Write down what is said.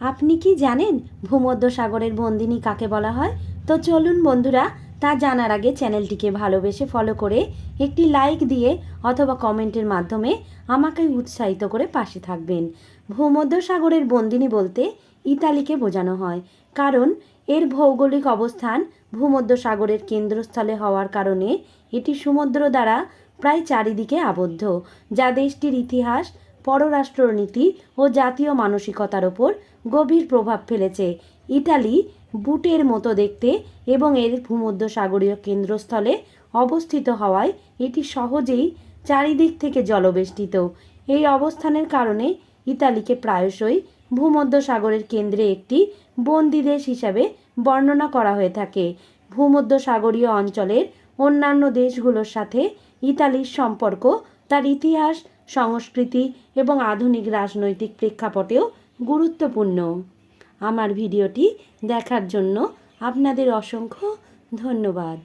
আপনি কি জানেন ভূমধ্য সাগরের বন্দিনী কাকে বলা হয়? তো চলুন বন্ধুরা, তা জানার আগে চ্যানেলটিকে ভালোবেসে ফলো করে একটি লাইক দিয়ে অথবা কমেন্টের মাধ্যমে আমাকে উৎসাহিত করে পাশে থাকবেন। ভূমধ্য সাগরের বন্দিনী বলতে ইতালিকে বোঝানো হয়, কারণ এর ভৌগোলিক অবস্থান ভূমধ্য সাগরের কেন্দ্রস্থলে হওয়ার কারণে এটি সমুদ্র দ্বারা প্রায় চারিদিকে আবদ্ধ, যা দেশটির ইতিহাস পররাষ্ট্রনীতি ও জাতীয় মানসিকতার ওপর গভীর প্রভাব ফেলেছে। ইটালি বুটের মতো দেখতে এবং এর ভূমধ্য সাগরীয় কেন্দ্রস্থলে অবস্থিত হওয়ায় এটি সহজেই চারিদিক থেকে জলবেষ্টিত। এই অবস্থানের কারণে ইতালিকে প্রায়শই ভূমধ্য সাগরের কেন্দ্রে একটি বন্দি দেশ হিসাবে বর্ণনা করা হয়ে থাকে। ভূমধ্য সাগরীয় অঞ্চলের অন্যান্য দেশগুলোর সাথে ইতালির সম্পর্ক, তার ইতিহাস সংস্কৃতি এবং আধুনিক রাজনৈতিক প্রেক্ষাপটেও গুরুত্বপূর্ণ। আমার ভিডিওটি দেখার জন্য আপনাদের অসংখ্য ধন্যবাদ।